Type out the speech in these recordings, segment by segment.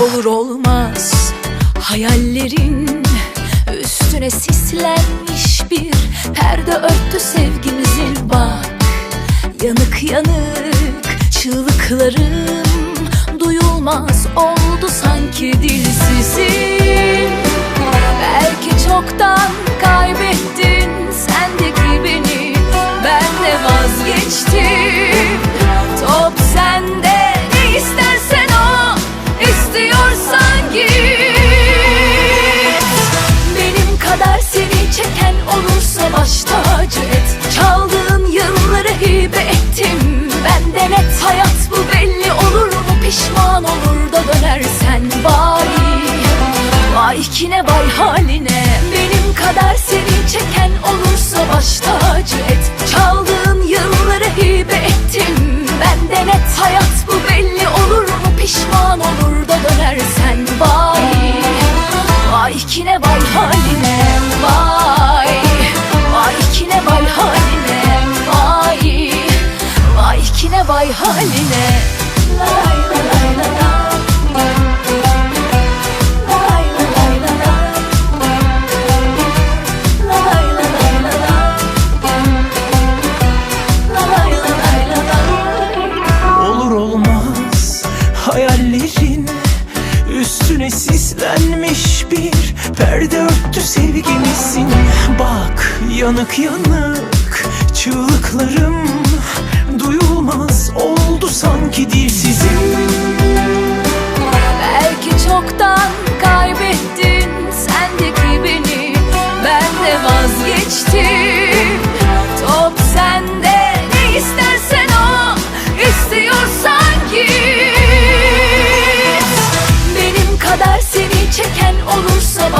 Olur olmaz hayallerin Üstüne sislenmiş bir perde örttü sevgimizin bak. Yanık yanık çığlıklarım Duyulmaz oldu sanki dilsizim Belki çoktan pişman olur da dönersen vay Vay kine vay haline Benim kadar seni çeken olursa baş tacı et. Çaldığın yılları hibe ettim Ben de net hayat bu belli olur mu? Pişman olur da dönersen vay Vay kine vay haline vay. Vay kine vay haline vay. Vay kine vay haline hayallerin Üstüne sislenmiş bir perde örttü sevgimizin Bak yanık yanık çığlıklarım Duyulmaz oldu sanki dilsizim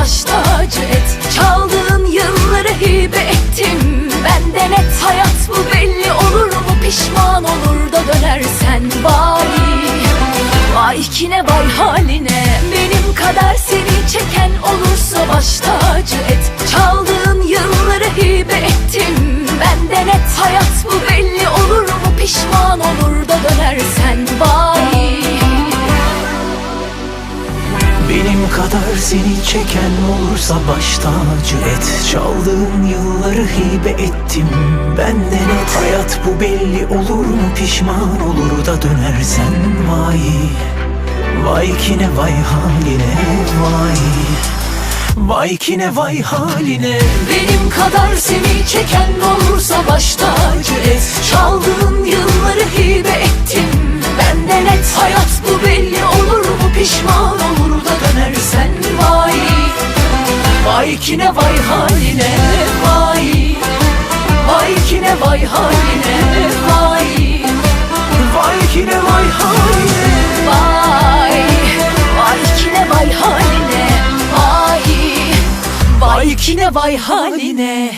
baş tacı et. Çaldığın yılları hibe ettim. Ben de net hayat bu belli olur mu? Pişman olur da dönersen vay Vay kine vay haline. Benim kadar seni çeken olursa baş tacı et Benim kadar seni çeken olursa baş tacı et. Çaldığın yılları hibe ettim Ben de net hayat bu belli olur mu? Pişman olur da dönersen. Vay Vay kine vay haline vay. Vay kine vay haline. Benim kadar seni çeken olursa baş tacı et. Çaldığın yılları hibe ettim Ben de net hayat bu vay kine vay haline